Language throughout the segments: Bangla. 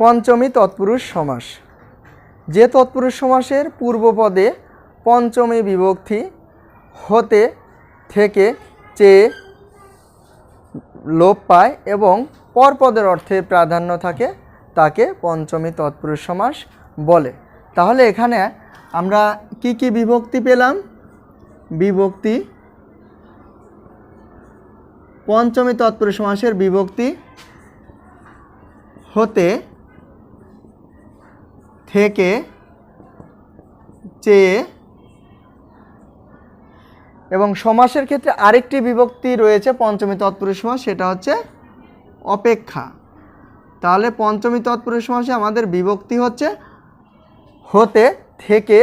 পঞ্চমী তৎপুরুষ সমাস। যে তৎপুরুষ সমাসের পূর্বপদে পঞ্চমী বিভক্তি হতে থেকে চেয়ে লোপ পায় এবং পরপদের অর্থে প্রাধান্য থাকে তাকে পঞ্চমী তৎপুরুষ সমাস বলে। তাহলে এখানে আমরা কি কি বিভক্তি পেলাম? বিভক্তি পঞ্চমী তৎপুরুষ সমাসের বিভক্তি হতে থেকে চেয়ে এবং সমাসের ক্ষেত্রে আরেকটি বিভক্তি রয়েছে পঞ্চমী তৎপুরুষ সমাস, সেটা হচ্ছে অপেক্ষা। তাহলে পঞ্চমী তৎপুরুষ সমাসে আমাদের বিভক্তি হচ্ছে হতে থেকে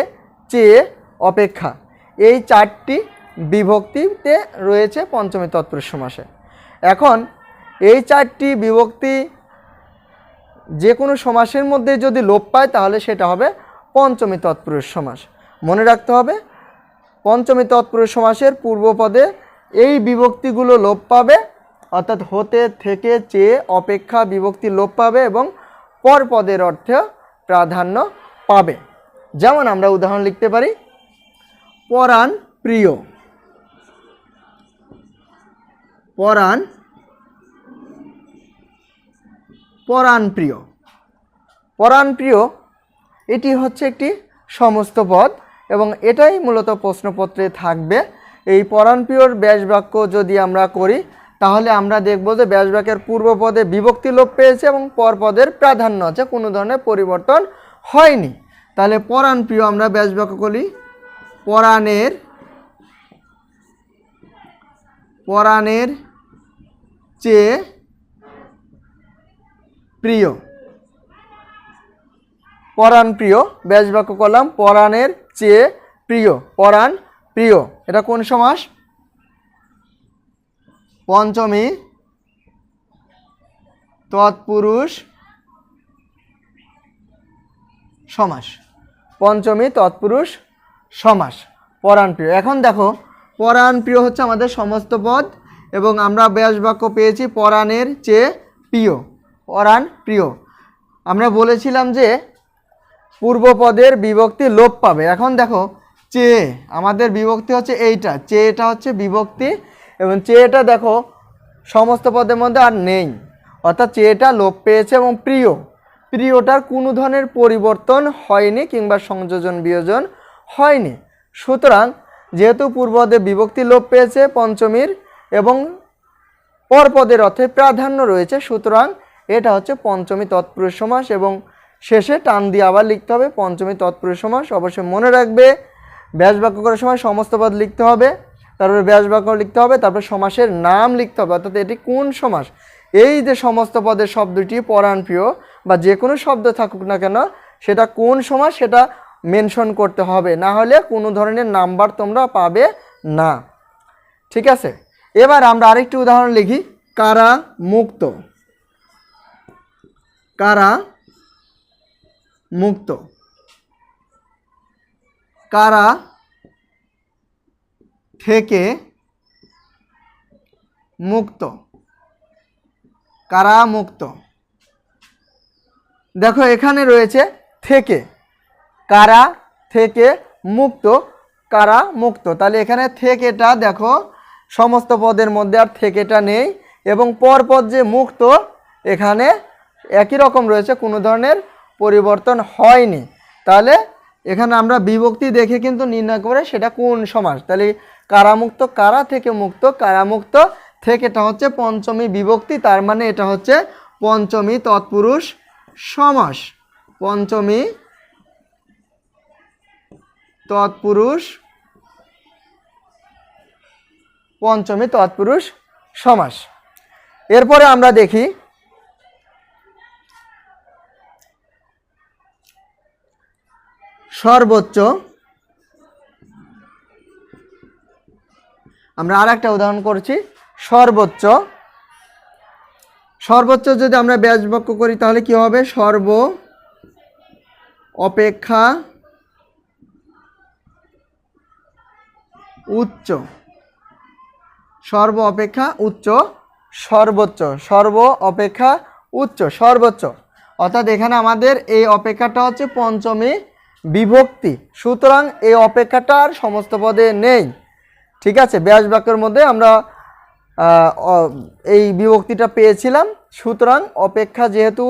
চেয়ে অপেক্ষা। এই চারটি বিভক্তিতে রয়েছে পঞ্চমী তৎপুরুষ সমাসে। এখন এই চারটি বিভক্তি যে কোনো সমাসের মধ্যে যদি লোপ পায়, তাহলে সেটা হবে পঞ্চমী তৎপুরুষ সমাস। মনে রাখতে হবে, পঞ্চমী তৎপুরুষ সমাসের পূর্বপদে এই বিভক্তিগুলো লোপ পাবে, অর্থাৎ হতে থেকে চেয়ে অপেক্ষা বিভক্তি লোপ পাবে এবং পর পদের অর্থে প্রাধান্য পাবে। যেমন আমরা উদাহরণ লিখতে পারি, পরাণ প্রিয়। পরাণ পরাণ প্রিয় পরাণ প্রিয় এটি হচ্ছে একটি সমস্ত পদ এবং এটাই মূলত প্রশ্নপত্রে থাকবে। এই পরাণপ্রিয়র ব্যাস বাক্য যদি আমরা করি, তাহলে আমরা দেখব যে ব্যাস বাক্যের পূর্ব পদে বিভক্তি লোপ পেয়েছে এবং পর পদের প্রাধান্য আছে, কোনো ধরনের পরিবর্তন হয়নি। তাহলে পরাণপ্রিয় আমরা ব্যাস বাক্য করি। পরাণের পরাণের চেয়ে প্রিয়। পরাণ প্রিয় ব্যাস বাক্য করলাম, পরাণের চেয়ে প্রিয়, পরাণ প্রিয়। এটা কোন সমাস? পঞ্চমী, তৎপুরুষ সমাস। পঞ্চমী, তৎপুরুষ সমাস, পরাণ প্রিয়। এখন দেখো, পরাণ প্রিয় হচ্ছে আমাদের সমস্ত পদ, এবং আমরা ব্যাস বাক্য পেয়েছি, পরাণের চেয়ে প্রিয়। পরাণ প্রিয়। আমরা বলেছিলাম যে পূর্বপদের বিভক্তি লোপ পাবে। এখন দেখো চেয়ে আমাদের বিভক্তি হচ্ছে এইটা। চে চেয়েটা হচ্ছে বিভক্তি এবং চেয়েটা দেখো, সমস্ত পদের মধ্যে আর নেই। অর্থাৎ চেয়েটা লোপ পেয়েছে এবং প্রিয়। প্রিয়টার কোনো ধরনের পরিবর্তন হয়নি কিংবা সংযোজন, বিয়োজন হয়নি। সুতরাং যেহেতু পূর্বপদে বিভক্তি লোপ পেয়েছে পঞ্চমীর এবং পরপদের অর্থে প্রাধান্য রয়েছে, সুতরাং এটা হচ্ছে পঞ্চমী তৎপুরুষ সমাস এবং শেষে টান দিয়ে আবার লিখতে হবে পঞ্চমী তৎপুরুষ সমাস। অবশ্যই মনে রাখবে, ব্যাস বাক্য করার সময় সমস্ত পদ লিখতে হবে, তারপরে ব্যাস বাক্য লিখতে হবে, তারপরে সমাসের নাম লিখতে হবে। অর্থাৎ এটি কোন সমাস? এই যে সমস্ত পদের শব্দটি পরাণপ্রিয় বা যে কোনো শব্দ থাকুক না কেন, সেটা কোন সমাস সেটা মেনশন করতে হবে। না হলে কোনো ধরনের নাম্বার তোমরা পাবে না। ঠিক আছে? এবার আমরা আরেকটি উদাহরণ লিখি। কারা মুক্ত? কারা? মুক্ত। কারা থেকে মুক্ত? কারা মুক্ত? দেখো, এখানে রয়েছে থেকে। কারা থেকে মুক্ত? কারা মুক্ত? তাহলে এখানে থেকেটা দেখো, সমস্ত পদের মধ্যে আর থেকেটা নেই এবং পরপদ যে মুক্ত, এখানে একই রকম রয়েছে, কোনো ধরনের পরিবর্তন হয়নি। তাহলে এখানে আমরা বিভক্তি দেখে কিন্তু নির্ণয় করে সেটা কোন সমাস? তাহলে কারামুক্ত কারা থেকে মুক্ত? কারামুক্ত থেকেটা হচ্ছে পঞ্চমী বিভক্তি, তার মানে এটা হচ্ছে পঞ্চমী তৎপুরুষ সমাস। পঞ্চমী তৎপুরুষ পঞ্চমী তৎপুরুষ সমাস। এরপরে আমরা দেখি সর্বোচ্চ। আমরা আর একটা উদাহরণ করছি, সর্বোচ্চ। সর্বোচ্চ যদি আমরা ব্যাস বাক্য করি, তাহলে কি হবে? সর্ব অপেক্ষা উচ্চ। সর্ব অপেক্ষা উচ্চ, সর্বোচ্চ। সর্ব অপেক্ষা উচ্চ, সর্বোচ্চ। অর্থাৎ এখানে আমাদের এই অপেক্ষাটা হচ্ছে পঞ্চমী বিভক্তি। সুতরাং এই অপেক্ষাটা আর সমস্ত পদে নেই। ঠিক আছে? ব্যাস বাক্যের মধ্যে আমরা এই বিভক্তিটা পেয়েছিলাম। সুতরাং অপেক্ষা যেহেতু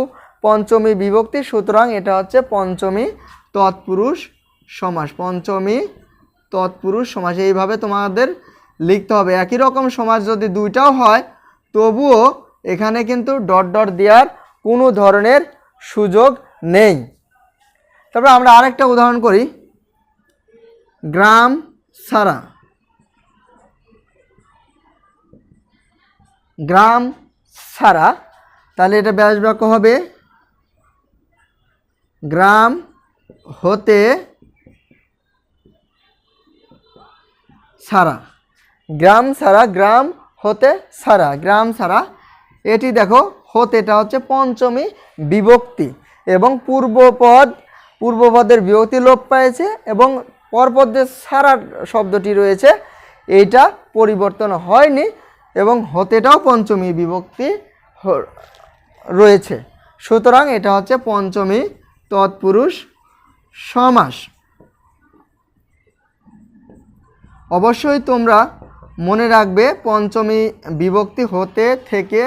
পঞ্চমী বিভক্তি, সুতরাং এটা হচ্ছে পঞ্চমী তৎপুরুষ সমাস। পঞ্চমী তৎপুরুষ সমাস, এইভাবে তোমাদের লিখতে হবে। একই রকম সমাস যদি দুইটাও হয়, তবুও এখানে কিন্তু ডট ডট দেওয়ার কোনো ধরনের সুযোগ নেই। তারপর আমরা আরেকটা উদাহরণ করি। গ্রাম সারা। গ্রাম সারা, তাহলে এটা ব্যাস বাক্য হবে। গ্রাম হতে সারা। গ্রাম সারা, গ্রাম হতে সারা, গ্রাম সারা। এটি দেখো হতে এটা হচ্ছে পঞ্চমী বিভক্তি এবং পূর্বপদ পূর্বপদের বিভক্তি লোপ পেয়েছে এবং পরপদ যে সারা শব্দটি রয়েছে, এইটা পরিবর্তন হয়নি এবং হতেটাও পঞ্চমী বিভক্তি রয়েছে। সুতরাং এটা হচ্ছে পঞ্চমী তৎপুরুষ সমাস। অবশ্যই তোমরা মনে রাখবে পঞ্চমী বিভক্তি হতে থেকে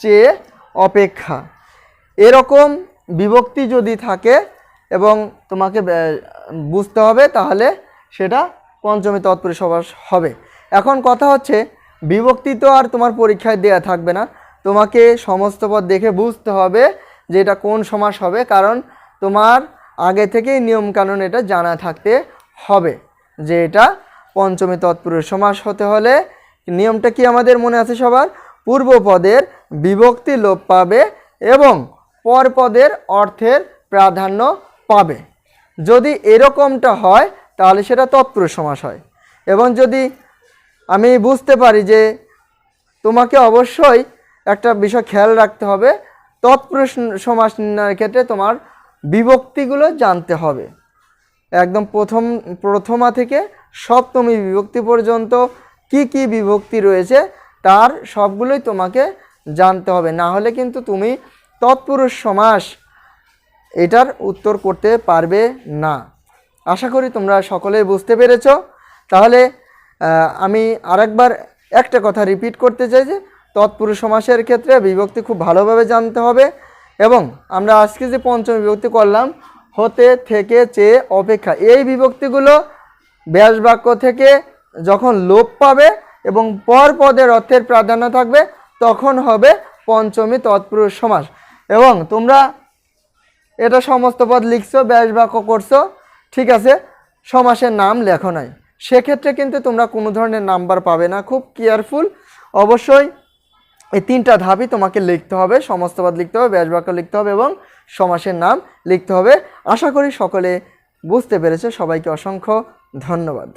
চেয়ে অপেক্ষা। এরকম বিভক্তি যদি থাকে এবং তোমাকে বুঝতে হবে তাহলে সেটা পঞ্চমী তৎপুরুষ সমাস হবে। এখন কথা হচ্ছে, বিভক্তি তো আর তোমার পরীক্ষায় দেয়া থাকবে না। তোমাকে সমস্ত পদ দেখে বুঝতে হবে যে এটা কোন সমাস হবে, কারণ তোমার আগে থেকেই নিয়মকানুন এটা জানা থাকতে হবে যে এটা পঞ্চমী তৎপুরুষ সমাস হতে হলে। নিয়মটা কি আমাদের মনে আছে সবার? পূর্বপদের বিভক্তি লোপ পাবে এবং পরপদের অর্থের প্রাধান্য পাবে। যদি এরকমটা হয়, তাহলে সেটা তৎপুরুষ সমাস হয়। এবং যদি আমি বুঝতে পারি যে তোমাকে অবশ্যই একটা বিষয় খেয়াল রাখতে হবে তৎপুরুষ সমাস নির্ণয়ের ক্ষেত্রে তোমার বিভক্তিগুলো জানতে হবে। একদম প্রথম, প্রথমা থেকে সপ্তমী বিভক্তি পর্যন্ত কি কি বিভক্তি রয়েছে, তার সবগুলোই তোমাকে জানতে হবে। না হলে কিন্তু তুমি তৎপুরুষ সমাস এটার উত্তর করতে পারবে না। আশা করি তোমরা সকলেই বুঝতে পেরেছ। তাহলে আমি আরেকবার একটা কথা রিপিট করতে চাই যে, তৎপুরুষ সমাসের ক্ষেত্রে বিভক্তি খুব ভালোভাবে জানতে হবে এবং আমরা আজকে যে পঞ্চম বিভক্তি করলাম, হতে থেকে চেয়ে অপেক্ষা। এই বিভক্তিগুলো ব্যাস বাক্য থেকে যখন লোপ পাবে এবং পর পদের অর্থের প্রাধান্য থাকবে, তখন হবে পঞ্চমী তৎপুরুষ সমাস। এবং তোমরা এটা সমস্ত পদ লিখছো, ব্যাস বাক্য করছ, ঠিক আছে? সমাসের নাম লেখো নাই। সেক্ষেত্রে কিন্তু তোমরা কোনো ধরনের নাম্বার পাবে না। খুব কেয়ারফুল। অবশ্যই এই তিনটা ধাপই তোমাকে লিখতে হবে, সমস্ত পদ লিখতে হবে, ব্যাস বাক্য লিখতে হবে এবং সমাসের নাম লিখতে হবে। আশা করি সকলে বুঝতে পেরেছে। সবাইকে অসংখ্য ধন্যবাদ।